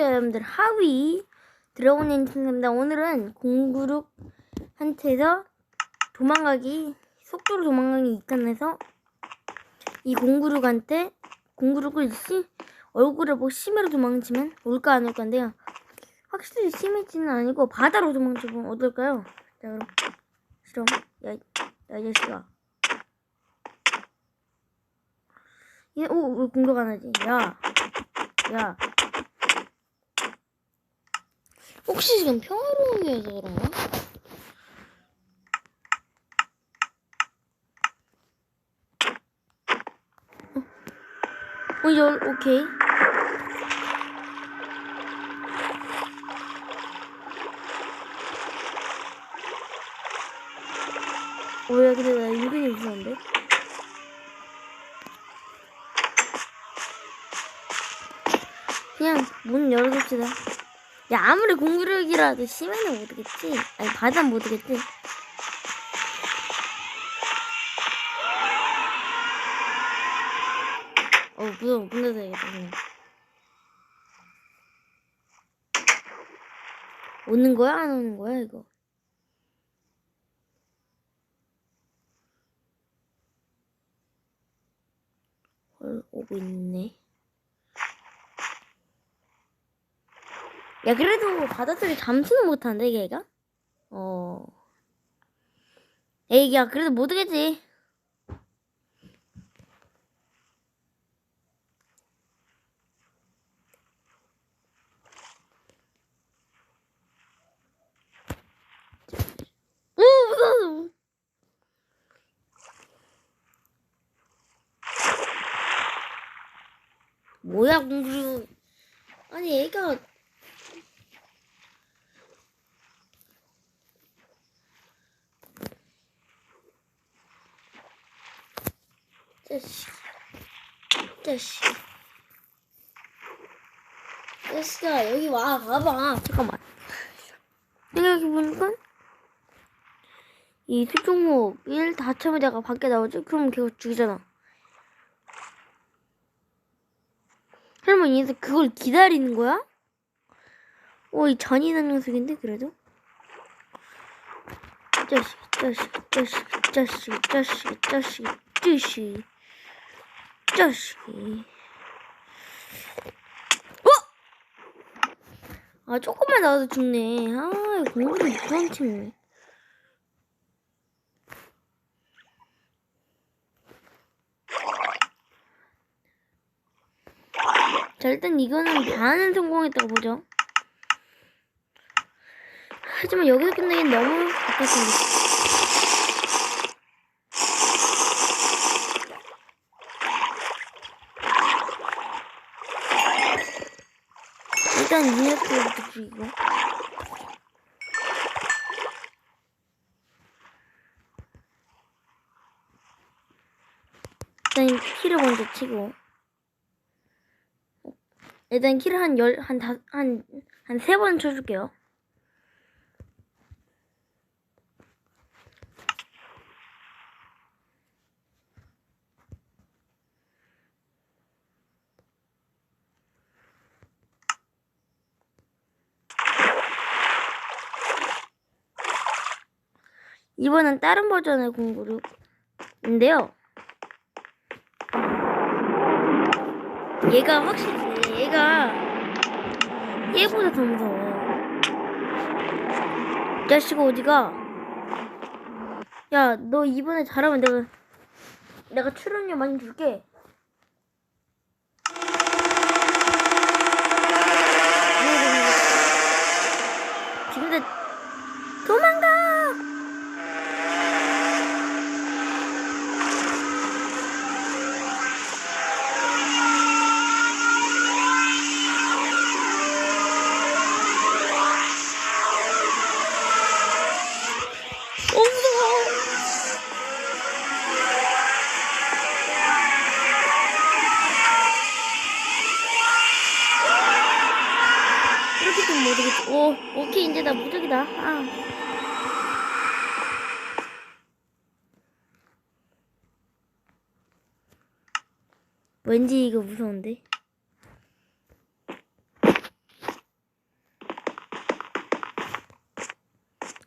안녕하세요 여러분들 하위 드래곤 엔팅입니다 오늘은 공구룩한테서 도망가기 속도로 도망가기 2탄에서 이 공구룩한테 공구룩을 시, 얼굴을 보고 심해로 도망치면 올까 안 올까인데요 확실히 심해지는 아니고 바다로 도망치면 어떨까요? 자 그럼 실험 야, 야, 이 자식아 얘, 오, 왜 공격 안 하지? 야, 야. 혹시 지금 평화로우게 해서 그런가? 어, 어, 열, 오케이. 어, 야, 근데 나 은근히 무서운데? 그냥 문 열어둡시다. 야, 아무리 공격력이라도 심해는 못하겠지. 아니, 바다는 못하겠지. 어, 무서워. 문 닫아야겠다, 그냥. 오는 거야? 안 오는 거야, 이거? 헐, 오고 있네. 야, 그래도 바닷속에 잠수는 못하는데, 얘가? 어. 에이, 야, 그래도 못하겠지. 뭐야, 공주. 아니, 얘가 자식. 자식. 자식아, 여기 와, 봐봐. 잠깐만. 생각해보니까, 이 수종목 1 다쳐면 내가 밖에 나오지? 그럼 걔가 죽이잖아. 설마 얘들 그걸 기다리는 거야? 오, 이 잔인한 녀석인데, 그래도? 자식, 자식, 자식, 자식, 자식, 자식, 자식. 자식이. 어? 아, 조금만 나와도 죽네. 아, 공부도 무서운 친구네. 자, 일단 이거는 반은 성공했다고 보죠. 하지만 여기서 끝내긴 너무 아깝습니다. 일단 이 녀석부터 죽이고. 일단 키를 먼저 치고. 일단 키를 한 열, 한 다, 한, 한 세 번 쳐줄게요. 이번엔 다른 버전의 공구룩인데요. 얘가 확실히 얘가 얘보다 더 무서워. 이 자식아 어디가? 야, 너 이번에 잘하면 내가 내가 출연료 많이 줄게. 무적이다 무적이다 아 왠지 이거 무서운데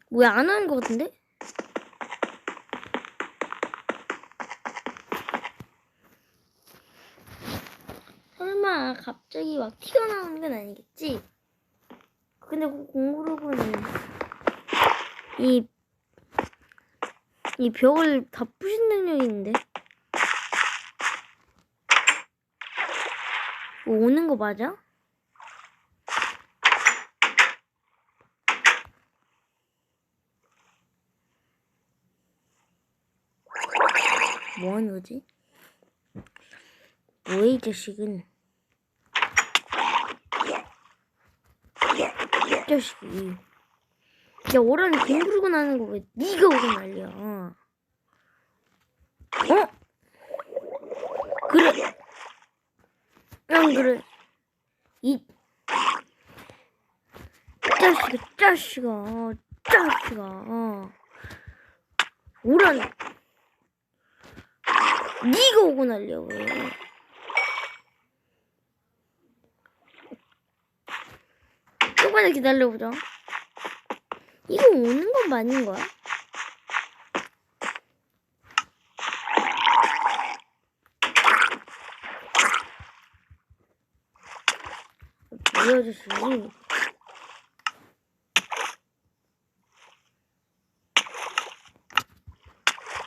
왜 안 하는 것 같은데? 설마 갑자기 막 튀어나오는 건 아니겠지? 근데 그 공구로는 이, 이 벽을 다 부신 능력이 있는데? 뭐 오는 거 맞아? 뭐 하는 거지? 뭐야 이 자식은 이 자식이 야 오라니 공부르고 나는 거 왜 네가 오고 난리야? 어? 그래. 응 그래. 이 자식아 자식아 자식아. 어. 오라니 네가 오고 난리야 왜 조금만 기다려보자 이거 오는 건 맞는 거야? 이 아저씨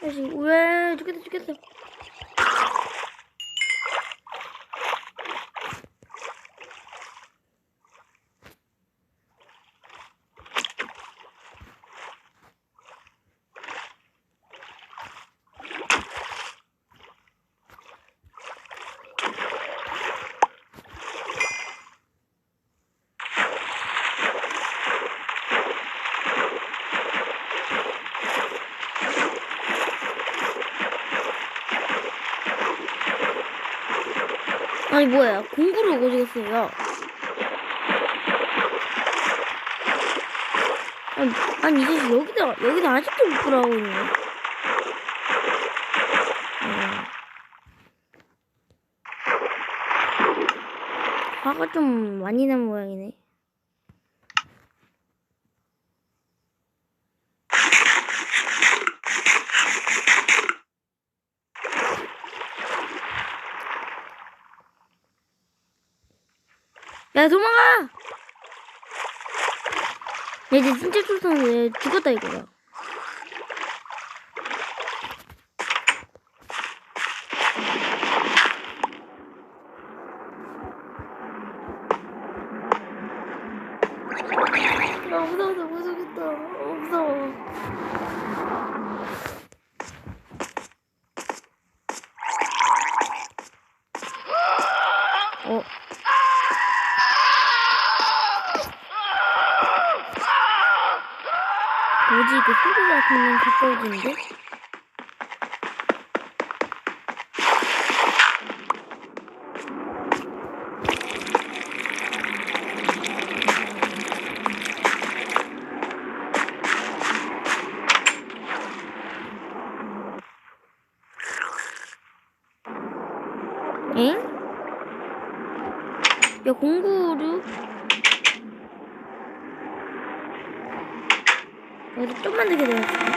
아저씨 왜 죽겠다 죽겠다 뭐야 공구를 갔어요? 아니, 아니 이 자식 여기다 여기다 아직도 못 들어가고 있네. 어. 화가 좀 많이 난 모양이네. 야 도망가! 야 이제 진짜 출동해 죽었다 이거야. 나못 죽겠다. 어, 무서워. 어. 뭐지 이거 소리가 그냥 가까워지는데? 엥? 야 공구류? 여기서 좀만 더 기다려주세요.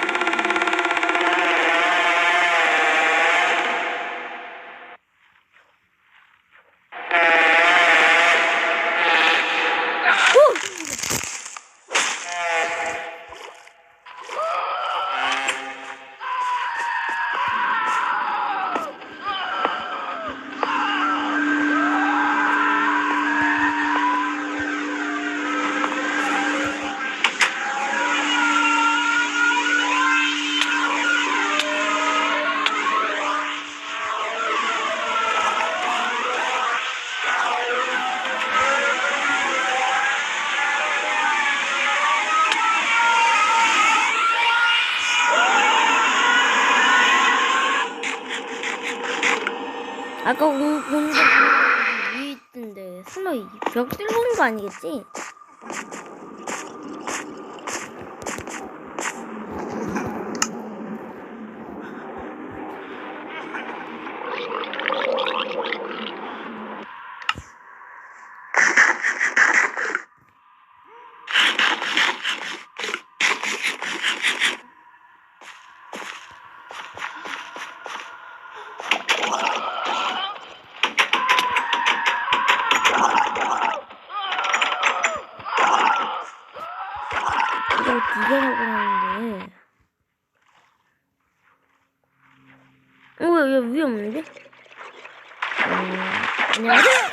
아까 공, 공자 위에 있던데 설마 이벽온거 아니겠지? 구경하고 하는데. 어, 왜, 왜 위험한데? 음, 안녕하세요.